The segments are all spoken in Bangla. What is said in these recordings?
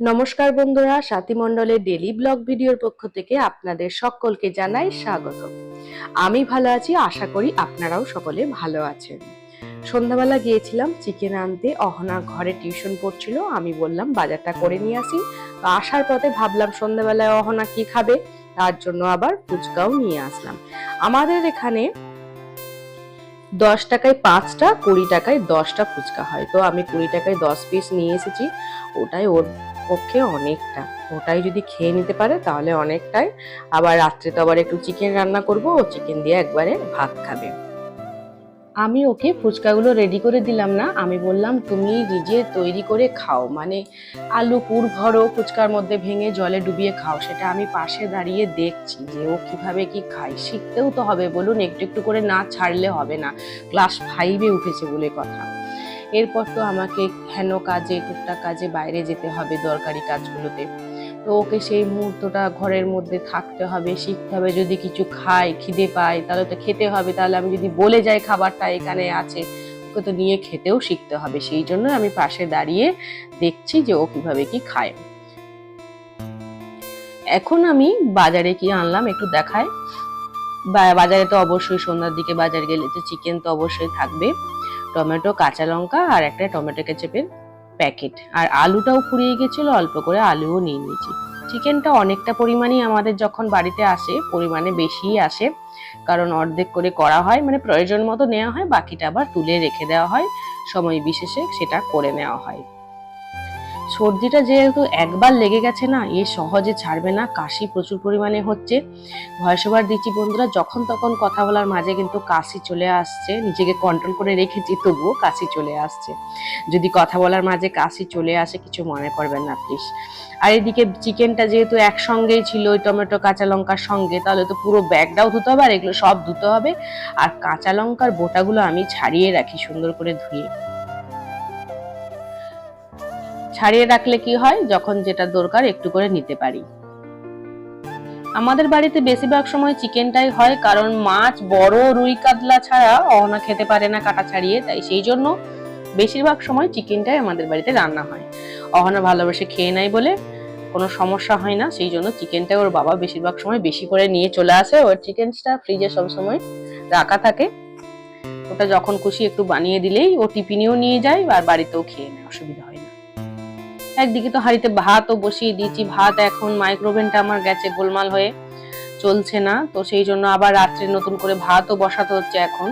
নমস্কার বন্ধুরা, সাথী মণ্ডলের ডেলি ব্লগ ভিডিওর পক্ষ থেকে আপনাদের সকলকে জানাই স্বাগত। আমি ভালো আছি, আশা করি আপনারাও সকলে ভালো আছেন। সন্ধ্যাবেলা গিয়েছিলাম চিকেন আনতে। অহনা ঘরে টিউশন পড়ছিল, আমি বললাম, বাজারটা করে নিয়ে আসি। আসার পথে ভাবলাম, সন্ধ্যাবেলায় অহনা কি খাবে? তার জন্য আবার ফুচকাও নিয়ে আসলাম। আমাদের এখানে দশ টাকায় পাঁচটা, কুড়ি টাকায় দশটা ফুচকা হয়। তো আমি কুড়ি টাকায় দশ পিস নিয়ে এসেছি। ওটাই ওর পক্ষে অনেকটা। ওটাই যদি খেয়ে নিতে পারে তাহলে অনেকটাই। আবার রাত্রে তো আবার একটু চিকেন রান্না করব, ও চিকেন দিয়ে একবারে ভাত খাবে। আমি ওকে ফুচকাগুলো রেডি করে দিলাম না। আমি বললাম, তুমি নিজে তৈরি করে খাও। মানে আলু পুর ভরো, ফুচকার মধ্যে ভেঙে জলে ডুবিয়ে খাও, সেটা আমি পাশে দাঁড়িয়ে দেখছি যে ও কীভাবে কি খায়। শিখতেও তো হবে, বলুন, একটু একটু করে না ছাড়লে হবে না। ক্লাস ফাইভে উঠেছে বলে কথা। এরপর তো আমাকে হেন কাজে, টুকটাক কাজে বাইরে যেতে হবে দরকারি কাজগুলোতে। তো ওকে সেই মুহূর্তটা ঘরের মধ্যে থাকতে হবে, শিখতে হবে, যদি কিছু খায়, খিদে পায়, তাহলে তো খেতে হবে, তাহলে আমি যদি বলে যাই খাবারটা এখানে আছে, ওকে তো নিয়ে খেতেও শিখতে হবে। সেই জন্য আমি পাশে দাঁড়িয়ে দেখছি যে ও কীভাবে কি খায়। এখন আমি বাজারে কি আনলাম একটু দেখায় বাজারে তো অবশ্যই সন্ধ্যার দিকে বাজার গেলে তো চিকেন তো অবশ্যই থাকবে। টমেটো, কাঁচা লঙ্কা আর একটা টমেটো কেচাপের প্যাকেট। আর আলুটাও ফুরিয়ে গেছিল, অল্প করে আলুও নিয়ে নিয়েছি। চিকেনটা অনেকটা পরিমাণেই আমাদের যখন বাড়িতে আসে, পরিমাণে বেশিই আসে, কারণ অর্ধেক করে করা হয় মানে প্রয়োজন মতো নেওয়া হয়, বাকিটা আবার তুলে রেখে দেওয়া হয়, সময় বিশেষে সেটা করে নেওয়া হয়। সর্দিটা যেহেতু একবার লেগে গেছে না, এ সহজে ছাড়বে না। কাশি প্রচুর পরিমাণে হচ্ছে। ভয়েস ওভার দিচ্ছি বন্ধুরা, যখন তখন কথা বলার মাঝে কিন্তু কাশি চলে আসছে। নিজেকে কন্ট্রোল করে রেখেছি, তবুও কাশি চলে আসছে। যদি কথা বলার মাঝে কাশি চলে আসে, কিছু মনে করবেন না প্লিজ আর এদিকে চিকেনটা যেহেতু একসঙ্গেই ছিল, ওই টমেটো, কাঁচা লঙ্কার সঙ্গে, তাহলে তো পুরো ব্যাগটাও ধুতে হবে আর এগুলো সব ধুতে হবে। আর কাঁচা লঙ্কার বোটাগুলো আমি ছাড়িয়ে রাখি, সুন্দর করে ধুয়ে। ছাড়িয়ে রাখলে কি হয়? যখন যেটা দরকার একটু করে নিতে পারি। আমাদের বাড়িতে বেশিরভাগ সময় চিকেনটাই হয়, কারণ মাছ বড় রুই কাতলা ছাড়া অহনা খেতে পারে না কাটা ছাড়িয়ে, তাই সেই জন্য বেশিরভাগ সময় চিকেনটাই আমাদের বাড়িতে রান্না হয়। অহনা ভালোবেসে খেয়ে নেয় বলে কোনো সমস্যা হয় না, সেই জন্য চিকেনটা ওর বাবা বেশিরভাগ সময় বেশি করে নিয়ে চলে আসে। ওর চিকেনটা ফ্রিজে সবসময় রাখা থাকে। ওটা যখন খুশি একটু বানিয়ে দিলেই ও টিফিনেও নিয়ে যায় আর বাড়িতেও খেয়ে নেয়, অসুবিধা একদিকে তো হাঁড়িতে ভাতও বসিয়ে দিয়েছি, ভাত এখন মাইক্রোওভেনটা আমার গেছে গোলমাল হয়ে, চলছে না, তো সেই জন্য আবার রাত্রে নতুন করে ভাতও বসাতে হচ্ছে এখন।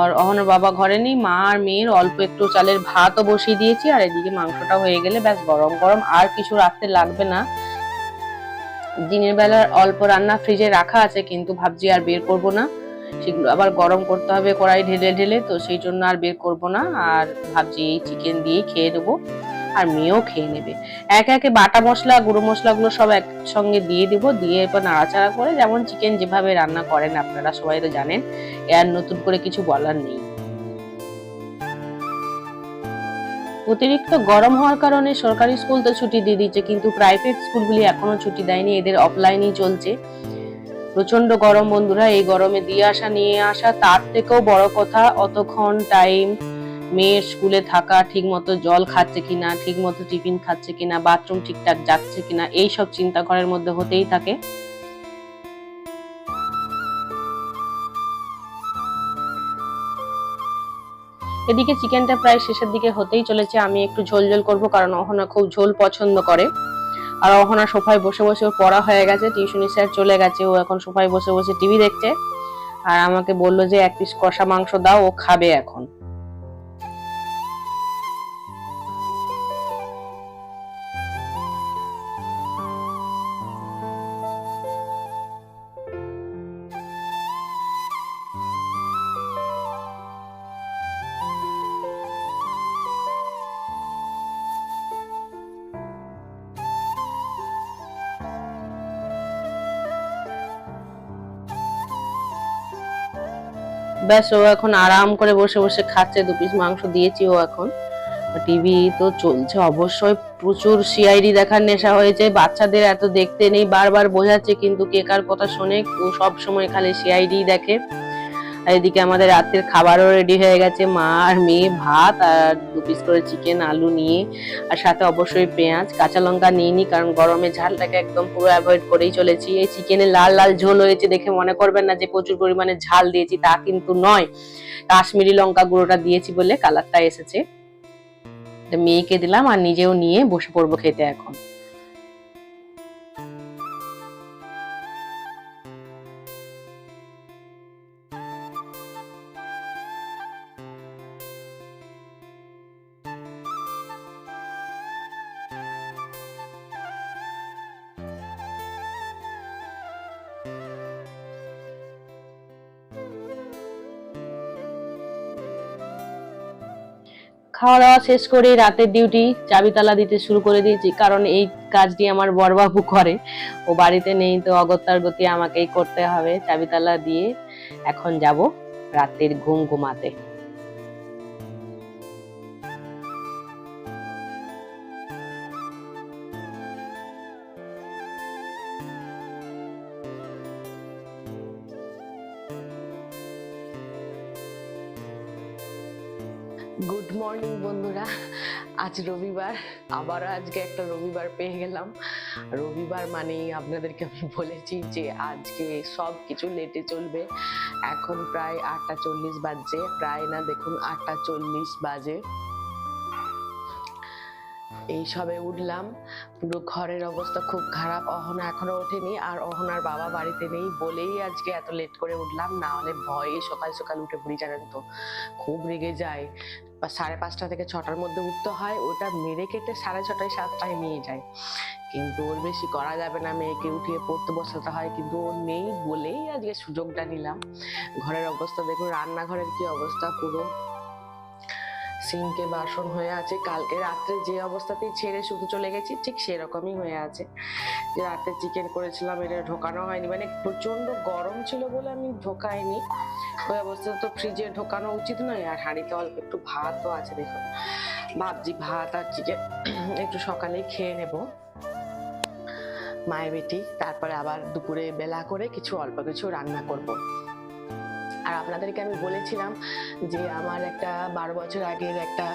আর অহনের বাবা ঘরে নেই, মা আর মেয়ের অল্প একটু চালের ভাতও বসিয়ে দিয়েছি, আর এদিকে মাংসটা হয়ে গেলে ব্যাস গরম গরম, আর কিছু রাখতে লাগবে না। দিনের বেলার অল্প রান্না ফ্রিজে রাখা আছে, কিন্তু ভাবছি আর বের করব না। সেগুলো আবার গরম করতে হবে, কড়াই ঢেলে ঢেলে, তো সেই জন্য আর বের করব না, আর ভাবছি এই চিকেন দিয়েই খেয়ে দেবো আর মেয়েও খেয়ে নেবে। একে একে বাটা মশলা, গুঁড়ো মশলাগুলো সব একসঙ্গে দিয়ে দিব। দিয়ে এরপর নাড়াচাড়া করে যেমন চিকেন যেভাবে রান্না করেন আপনারা সবাই তো জানেন আর নতুন করে কিছু বলার নেই। অতিরিক্ত গরম হওয়ার কারণে সরকারি স্কুল তো ছুটি দিয়ে দিচ্ছে, কিন্তু প্রাইভেট স্কুলগুলি এখনও ছুটি দেয়নি, এদের অফলাইনই চলছে। প্রচণ্ড গরম বন্ধুরা, এই গরমে দিয়ে আসা, নিয়ে আসা, তার থেকেও বড় কথা, অতক্ষণ টাইম মেয়ের স্কুলে থাকা ঠিক মতো জল খাচ্ছে কিনা ঠিক মতো টিফিন খাচ্ছে কিনা, বাথরুম ঠিকঠাক যাচ্ছে কিনা এই সব চিন্তা ঘরের মধ্যে হতেই থাকে। এদিকে চিকেনটা প্রায় শেষের দিকে হতেই চলেছে। আমি একটু ঝোল ঝোল করব কারণ অহনা খুব ঝোল পছন্দ করে। আর অহনা সোফায় বসে বসে ওর পড়া হয়ে গেছে। টিউশনি স্যার চলে গেছে। ও এখন সোফায় বসে বসে টিভি দেখছে। আর আমাকে বলল যে, এক পিস কষা মাংস দাও, ও খাবে এখন। ব্যাস, ও এখন আরাম করে বসে বসে খাচ্ছে, দু পিস মাংস দিয়েছি ও এখন। টিভি তো চলছে অবশ্যই, প্রচুর সিআইডি দেখার নেশা হয়েছে, বাচ্চাদের এত দেখতে নেই, বারবার বোঝাচ্ছে, কিন্তু কে কার কথা শোনে, ও সব সময় খালি সিআইডি দেখে। এদিকে আমাদের রাতের খাবারও রেডি হয়ে গেছে, মা আর মেয়ে, ভাত আর দু পিস করে চিকেন আলু নিয়ে। আর সাথে অবশ্যই পেঁয়াজ, কাঁচা লঙ্কা নিয়ে নি কারণ গরমে ঝালটাকে একদম পুরো অ্যাভয়েড করেই চলেছি। এই চিকেনে লাল লাল ঝোল হয়েছে দেখে মনে করবেন না যে প্রচুর পরিমাণে ঝাল দিয়েছি, তা কিন্তু নয়। কাশ্মীরি লঙ্কা গুঁড়োটা দিয়েছি বলে কালারটা এসেছে। মেয়েকে দিলাম আর নিজেও নিয়ে বসে পড়ব খেতে এখন। খাওয়া দাওয়া শেষ করে রাতের ডিউটি চাবি তালা দিতে শুরু করে দিয়েছি। কারণ এই কাজটি আমার বরবাবু করে। ও বাড়িতে নেই তো অগত্যার গতি আমাকেই করতে হবে। চাবি তালা দিয়ে এখন যাব রাতের ঘুম ঘুমাতে। গুড মর্নিং বন্ধুরা। আজ রবিবার। আবারও আজকে একটা রবিবার পেয়ে গেলাম। রবিবার মানেই আপনাদেরকে আমি বলেছি যে আজকে সব কিছু লেটে চলবে। এখন প্রায় আটটা চল্লিশ বাজছে। প্রায় না, দেখুন, আটটা চল্লিশ বাজে। এই সবে উঠলাম। পুরো ঘরের অবস্থা খুব খারাপ। অহনা এখনও ওঠেনি আর অহনার বাবা বাড়িতে নেই বলেই আজকে এত লেট করে উঠলাম। না হলে ভয়ে সকাল সকাল উঠে পড়ি জানেন তো, খুব রেগে যায়। সাড়ে পাঁচটা থেকে ছটার মধ্যে উঠতে হয়, ওটা মেরে কেটে সাড়ে ছটায় সাতটায় নিয়ে যায়। কিন্তু ওর বেশি করা যাবে না, মেয়েকে উঠিয়ে পড়তে বসাতে হয়। কিন্তু ও নেই বলেই আজকে সুযোগটা নিলাম। ঘরের অবস্থা দেখুন, রান্নাঘরের কি অবস্থা পুরো। সিঙ্কে বাসন হয়ে আছে। কালকে রাত্রে যে অবস্থাতেই ছেড়ে শুধু চলে গেছি, ঠিক সেরকমই হয়ে আছে। যে রাতে চিকেন করেছিলাম, এটা ঢোকানো হয়নি। মানে প্রচণ্ড গরম ছিল বলে আমি ঢোকাইনি। ওই অবস্থায় তো ফ্রিজে ঢোকানো উচিত নয়, আর হাঁড়িতে অল্প একটু ভাতও আছে দেখুন। ভাবছি ভাত আর চিকেন একটু সকালেই খেয়ে নেব। মায়ের বেটি, তারপরে আবার দুপুরে বেলা করে কিছু অল্প কিছু রান্না করব। আর আপনাদেরকে আমি বলেছিলাম যে আমার একটা বারো বছর আগের একটা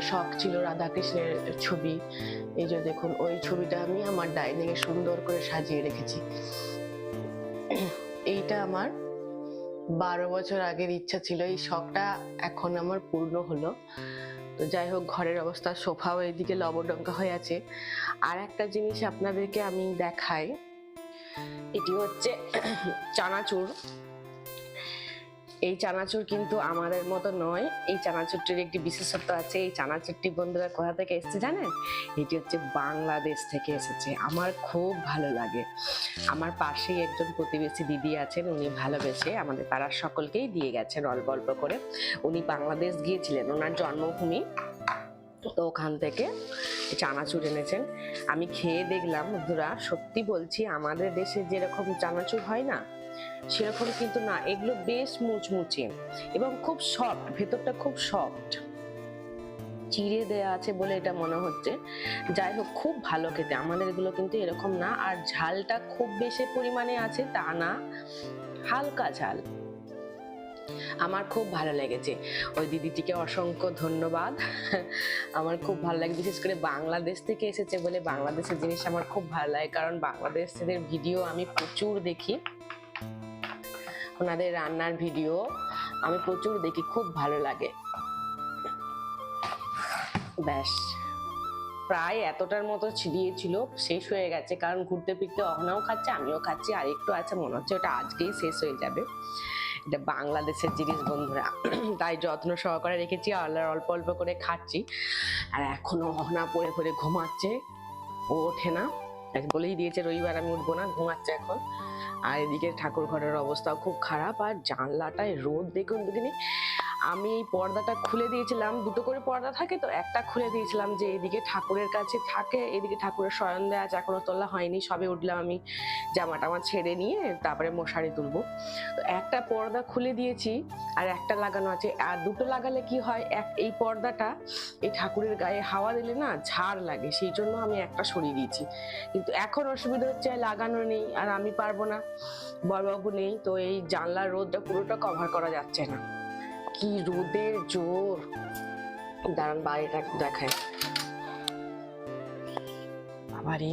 শখ ছিল রাধাকৃষ্ণের ছবি। এই যে দেখুন, ওই ছবিটা আমি আমার ডাইনিং এ সুন্দর করে সাজিয়ে রেখেছি। এইটা আমার বারো বছর আগের ইচ্ছা ছিল, এই শখটা এখন আমার পূর্ণ হলো। তো যাই হোক, ঘরের অবস্থা, সোফাও এইদিকে লবডঙ্কা হয়ে আছে। আর একটা জিনিস আপনাদেরকে আমি দেখাই, এটি হচ্ছে চানাচুর। এই চানাচুর কিন্তু আমাদের মতো নয়। এই চানাচুরটির একটি বিশেষত্ব আছে, এই চানাচুরটি বন্ধুরা কোথা থেকে এসেছে জানেন? এটি হচ্ছে বাংলাদেশ থেকে এসেছে। আমার খুব ভালো লাগে। আমার পাশেই একজন প্রতিবেশী দিদি আছেন, উনি ভালোবেসে আমাদের পাড়ার সকলকেই দিয়ে গেছেন অল্প অল্প করে। উনি বাংলাদেশ গিয়েছিলেন, ওনার জন্মভূমি। তো ওখান থেকে চানাচুর এনেছেন। আমি খেয়ে দেখলাম, বন্ধুরা, সত্যি বলছি, আমাদের দেশে যেরকম চানাচুর হয় না সেরকম কিন্তু না, এগুলো বেশ মুচমুচে এবং খুব সফট ভেতরটা খুব সফট চিড়ে দেয়া আছে বলে এটা মনে হচ্ছে। যাই হোক, খুব ভালো খেতে, আমাদের এগুলো কিন্তু এরকম না। আর ঝালটা খুব বেশি পরিমাণে আছে তা না, হালকা ঝাল। আমার খুব ভালো লেগেছে। ওই দিদিটিকে অসংখ্য ধন্যবাদ। আমার খুব ভালো লাগে, বিশেষ করে বাংলাদেশ থেকে এসেছে বলে বাংলাদেশের জিনিস আমার খুব ভালো লাগে। কারণ বাংলাদেশের ভিডিও আমি প্রচুর দেখি। ওনাদের রান্নার ভিডিও আমি প্রচুর দেখি, খুব ভালো লাগে। ব্যাস। প্রায় এতটার মতো ছিড়িয়েছিল শেষ হয়ে গেছে। কারণ ঘুরতে ফিরতে অহনাও খাচ্ছে, আমিও খাচ্ছি, আর একটু আছে, মনে হচ্ছে ওটা আজকেই শেষ হয়ে যাবে। এটা বাংলাদেশের জিনিস, বন্ধুরা। তাই যত্ন সহকারে রেখেছি, আর অল্প অল্প করে খাচ্ছি। আর এখনও অহনা পড়ে পড়ে ঘুমাচ্ছে। ও ওঠে না। বলেই দিয়েছে, রবিবার আমি উঠবো না ঘুমাচ্ছে এখন। আর এদিকে ঠাকুর ঘরের অবস্থাও খুব খারাপ, আর জানলাটায় রোদ, দেখুন, দেখিনি। আমি এই পর্দাটা খুলে দিয়েছিলাম, দুটো করে পর্দা থাকে তো, একটা খুলে দিয়েছিলাম যে এদিকে ঠাকুরের কাছে থাকে, এদিকে ঠাকুরের শয়ন দেওয়া আছে, এখনও তোলা হয়নি, সবে উঠলাম আমি জামা টামা ছেড়ে নিয়ে তারপরে মশারি তুলবো। তো একটা পর্দা খুলে দিয়েছি আর একটা লাগানো আছে। আর দুটো লাগালে কি হয়, এক, এই পর্দাটা এই ঠাকুরের গায়ে হাওয়া দিলে না ঝাড় লাগে, সেই জন্য আমি একটা সরিয়ে দিয়েছি। কিন্তু এখন অসুবিধা হচ্ছে, লাগানো নেই, আর আমি পারব না বড়বাবু নেই, তো এই জানলার রোদটা পুরোটা কভার করা যাচ্ছে না। কি রোদের জোর। দাঁড়ান, বাড়িটা দেখায় বাবারে,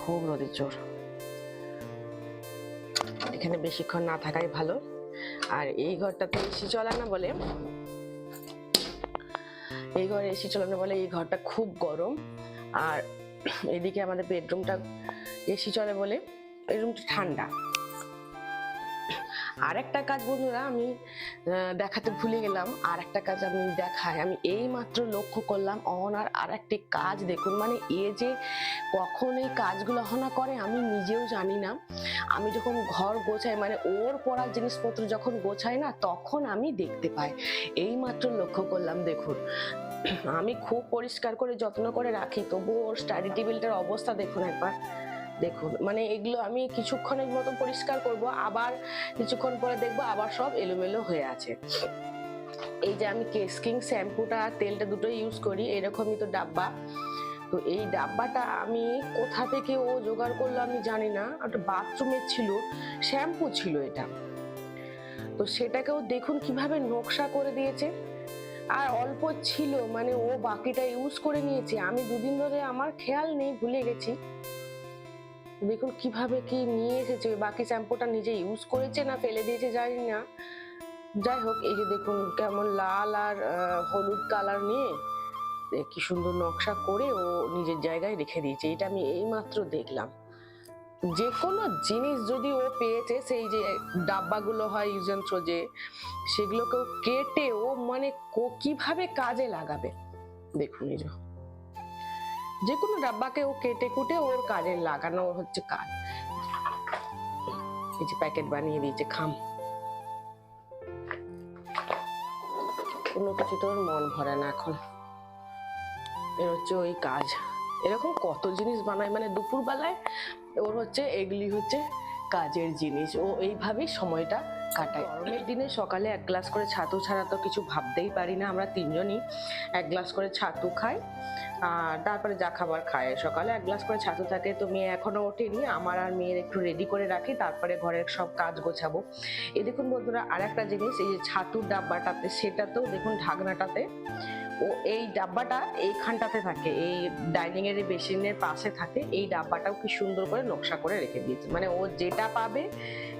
খুব রোদের জোর। এখানে বেশিক্ষণ না থাকাই ভালো। আর এই ঘরটাতে এসি চলে না বলে, এই ঘরে এসি চলে না বলে এই ঘরটা খুব গরম। আর এদিকে আমাদের বেডরুমটা এসি চলে বলে, এই রুমটা ঠান্ডা। আর একটা কাজ বন্ধুরা, আমি দেখাতে ভুলে গেলাম আর একটা কাজ আমি দেখাই। আমি এই মাত্র লক্ষ্য করলাম অহনার আর একটি কাজ দেখুন মানে এ যে কখন এই কাজগুলো অহনা করে, আমি নিজেও জানি না। আমি যখন ঘর গোছাই মানে ওর পড়ার জিনিসপত্র যখন গোছাই না, তখন আমি দেখতে পাই। এই মাত্র লক্ষ্য করলাম, দেখুন। আমি খুব পরিষ্কার করে যত্ন করে রাখি তবু ওর স্টাডি টেবিলটার অবস্থা দেখুন একবার। দেখুন মানে এগুলো আমি কিছুক্ষণের মতো পরিষ্কার করব, আবার কিছুক্ষণ পরে দেখব আবার সব এলোমেলো হয়ে আছে। এই যে আমি কেসকিং শ্যাম্পুটা, তেলটা দুটো ইউজ করি, এরকমই তো ডাব্বা। তো এই ডাব্বাটা আমি কোথা থেকে ও জোগাড় করল আমি জানি না একটা বাথরুমের ছিল, শ্যাম্পু ছিল এটা। তো সেটাকেও দেখুন কীভাবে নকশা করে দিয়েছে। আর অল্প ছিল মানে ও বাকিটা ইউজ করে নিয়েছে। আমি দুদিন ধরে আমার খেয়াল নেই, ভুলে গেছি। দেখুন কীভাবে কি নিয়ে এসেছে, বাকি শ্যাম্পুটা নিজে ইউজ করেছে না ফেলে দিয়েছে জানি না। যাই হোক, এই যে দেখুন কেমন লাল আর হলুদ কালার নিয়ে কি সুন্দর নকশা করে ও নিজের জায়গায় রেখে দিয়েছে। এটা আমি এইমাত্র দেখলাম। যে কোনো জিনিস যদি ও পেয়েছে, সেই যে ডাব্বাগুলো হয় ইউজ অ্যান্ড যে সেগুলোকেও কেটে ও মানে কীভাবে কাজে লাগাবে? দেখুন এই যে কোনো ডাব্বাকে ও কেটে কুটে ওর কাজে লাগানো হচ্ছে কাজ। এই যে প্যাকেট বানিয়ে দিয়েছে, খাম। কোনো কিছু তোর মন ভরে না এখন। এর হচ্ছে ওই কাজ। এরকম কত জিনিস বানায় মানে দুপুর বেলায় ওর হচ্ছে এগুলি হচ্ছে কাজের জিনিস। ও এইভাবেই সময়টা কাটায়। গরমের দিনে সকালে এক গ্লাস করে ছাতু ছাড়া তো কিছু ভাবতেই পারি না। আমরা তিনজনই এক গ্লাস করে ছাতু খাই, আর তারপরে যা খাবার খায় সকালে এক গ্লাস করে ছাতু থাকে, তো মেয়ে এখনও ওঠেনি। আমার আর মেয়ের একটু রেডি করে রাখি, তারপরে ঘরের সব কাজ গোছাবো। এ দেখুন বন্ধুরা আর একটা জিনিস, এই যে ছাতুর ডাব্বাটাতে, সেটাতেও দেখুন ঢাকনাটাতে ও এই ডাব্বাটা এইখানটাতে থাকে, এই ডাইনিং এর বেসিনের পাশে থাকে, এই ডাব্বাটাও কি সুন্দর করে নকশা করে রেখে দিয়েছে। মানে ও যেটা পাবে,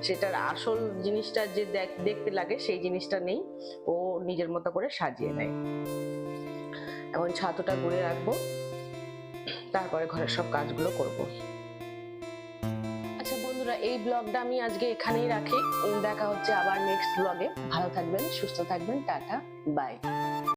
সেটার আসল জিনিসটা যে দেখ- দেখতে লাগে, সেই জিনিসটা নেই, ও নিজের মতো করে সাজিয়ে নেয়। এখন ছাতুটা গুঁড়ে রাখব, তারপরে ঘরের সব কাজগুলো করব। আচ্ছা বন্ধুরা, এই ব্লগটা আমি আজকে এখানেই রাখি। দেখা হচ্ছে আবার নেক্সট ব্লগে ভালো থাকবেন, সুস্থ থাকবেন, টাটা বাই